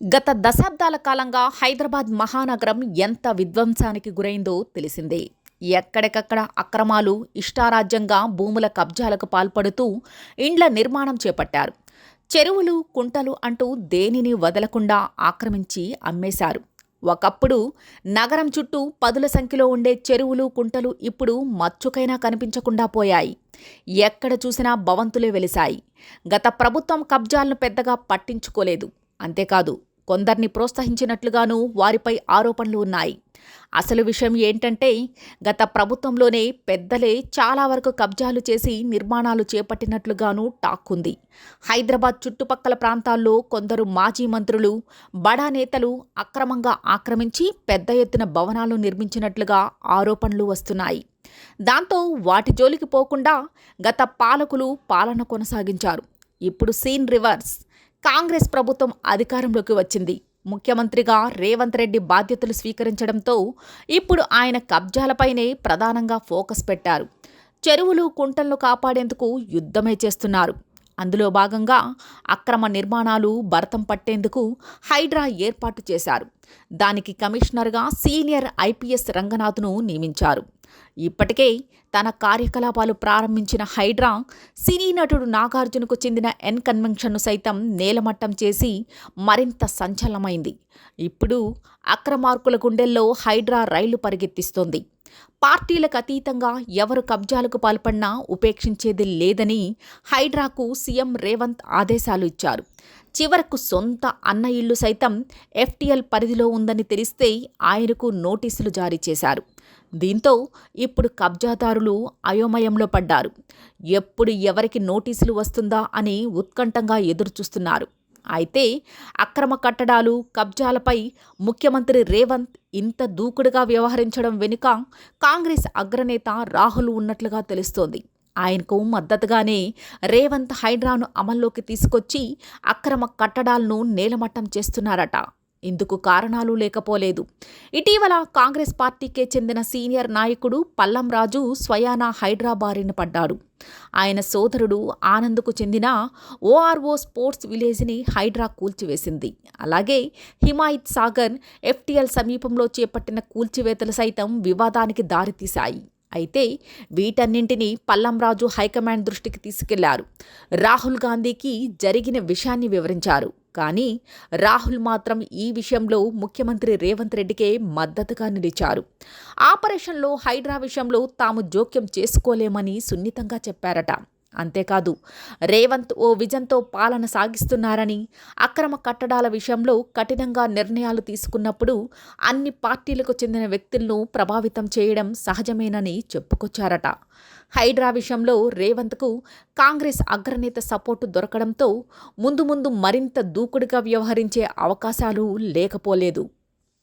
గత దశాబ్దాల కాలంగా హైదరాబాద్ మహానగరం ఎంత విధ్వంసానికి గురైందో తెలిసిందే. ఎక్కడికక్కడ అక్రమాలు ఇష్టారాజ్యంగా భూముల కబ్జాలకు పాల్పడుతూ ఇండ్ల నిర్మాణం చేపట్టారు. చెరువులు కుంటలు అంటూ దేనిని వదలకుండా ఆక్రమించి అమ్మేశారు. ఒకప్పుడు నగరం చుట్టూ పదుల సంఖ్యలో ఉండే చెరువులు కుంటలు ఇప్పుడు మచ్చుకైనా కనిపించకుండా పోయాయి. ఎక్కడ చూసినా భవంతులే వెలిశాయి. గత ప్రభుత్వం కబ్జాలను పెద్దగా పట్టించుకోలేదు. అంతేకాదు కొందరిని ప్రోత్సహించినట్లుగానూ వారిపై ఆరోపణలు ఉన్నాయి. అసలు విషయం ఏంటంటే గత ప్రభుత్వంలోనే పెద్దలే చాలా వరకు కబ్జాలు చేసి నిర్మాణాలు చేపట్టినట్లుగాను టాక్ ఉంది. హైదరాబాద్ చుట్టుపక్కల ప్రాంతాల్లో కొందరు మాజీ మంత్రులు బడా నేతలు అక్రమంగా ఆక్రమించి పెద్ద ఎత్తున భవనాలు నిర్మించినట్లుగా ఆరోపణలు వస్తున్నాయి. దాంతో వాటి జోలికి పోకుండా గత పాలకులు పాలన కొనసాగించారు. ఇప్పుడు సీన్ రివర్స్. కాంగ్రెస్ ప్రభుత్వం అధికారంలోకి వచ్చింది. ముఖ్యమంత్రిగా రేవంత్ రెడ్డి బాధ్యతలు స్వీకరించడంతో ఇప్పుడు ఆయన కబ్జాలపైనే ప్రధానంగా ఫోకస్ పెట్టారు. చెరువులు కుంటలను కాపాడేందుకు యుద్ధమే చేస్తున్నారు. అందులో భాగంగా అక్రమ నిర్మాణాలు భరతం పట్టేందుకు హైడ్రా ఏర్పాటు చేశారు. దానికి కమిషనర్గా సీనియర్ ఐపీఎస్ రంగనాథ్ను నియమించారు. ఇప్పటికే తన కార్యకలాపాలు ప్రారంభించిన హైడ్రా సినీ నటుడు నాగార్జునకు చెందిన ఎన్ కన్వెన్షన్ను సైతం నేలమట్టం చేసి మరింత సంచలనమైంది. ఇప్పుడు అక్రమార్కుల గుండెల్లో హైడ్రా రైలు పరిగెత్తిస్తోంది. పార్టీలకు అతీతంగా ఎవరు కబ్జాలకు పాల్పడినా ఉపేక్షించేది లేదని హైడ్రాకు సీఎం రేవంత్ ఆదేశాలు ఇచ్చారు. చివరకు సొంత అన్న ఇల్లు సైతం ఎఫ్టీఎల్ పరిధిలో ఉందని తెలిస్తే ఆయనకు నోటీసులు జారీ చేశారు. దీంతో ఇప్పుడు కబ్జాదారులు అయోమయంలో పడ్డారు. ఎప్పుడు ఎవరికి నోటీసులు వస్తుందా అని ఉత్కంఠంగా ఎదురుచూస్తున్నారు. అయితే అక్రమ కట్టడాలు కబ్జాలపై ముఖ్యమంత్రి రేవంత్ ఇంత దూకుడుగా వ్యవహరించడం వెనుక కాంగ్రెస్ అగ్రనేత రాహుల్ ఉన్నట్లుగా తెలుస్తోంది. ఆయనకు మద్దతుగానే రేవంత్ హైడ్రాను అమల్లోకి తీసుకొచ్చి అక్రమ కట్టడాలను నేలమట్టం చేస్తున్నారట. ఇందుకు కారణాలు లేకపోలేదు. ఇటీవల కాంగ్రెస్ పార్టీకే చెందిన సీనియర్ నాయకుడు పల్లం రాజు స్వయానా హైదరాబారిన పడ్డాడు. ఆయన సోదరుడు ఆనంద్కు చెందిన ఓఆర్ఓ స్పోర్ట్స్ విలేజ్ని హైడ్రా కూల్చివేసింది. అలాగే హిమాయత్ సాగర్ ఎఫ్టీఎల్ సమీపంలో చేపట్టిన కూల్చివేతలు సైతం వివాదానికి దారితీశాయి. అయితే వీటన్నింటినీ పల్లంరాజు హైకమాండ్ దృష్టికి తీసుకెళ్ళారు. రాహుల్ గాంధీకి జరిగిన విషయాన్ని వివరించారు. కానీ రాహుల్ మాత్రం ఈ విషయంలో ముఖ్యమంత్రి రేవంత్ రెడ్డికే మద్దతుగా నిలిచారు. ఆపరేషన్లో హైడ్రా విషయంలో తాము జోక్యం చేసుకోలేమని సున్నితంగా చెప్పారట. అంతేకాదు రేవంత్ ఓ విజన్తో పాలన సాగిస్తున్నారని అక్రమ కట్టడాల విషయంలో కఠినంగా నిర్ణయాలు తీసుకున్నప్పుడు అన్ని పార్టీలకు చెందిన వ్యక్తులను ప్రభావితం చేయడం సహజమేనని చెప్పుకొచ్చారట. హైడ్రా విషయంలో రేవంత్కు కాంగ్రెస్ అగ్రనేత సపోర్టు దొరకడంతో ముందు ముందు మరింత దూకుడుగా వ్యవహరించే అవకాశాలు లేకపోలేదు.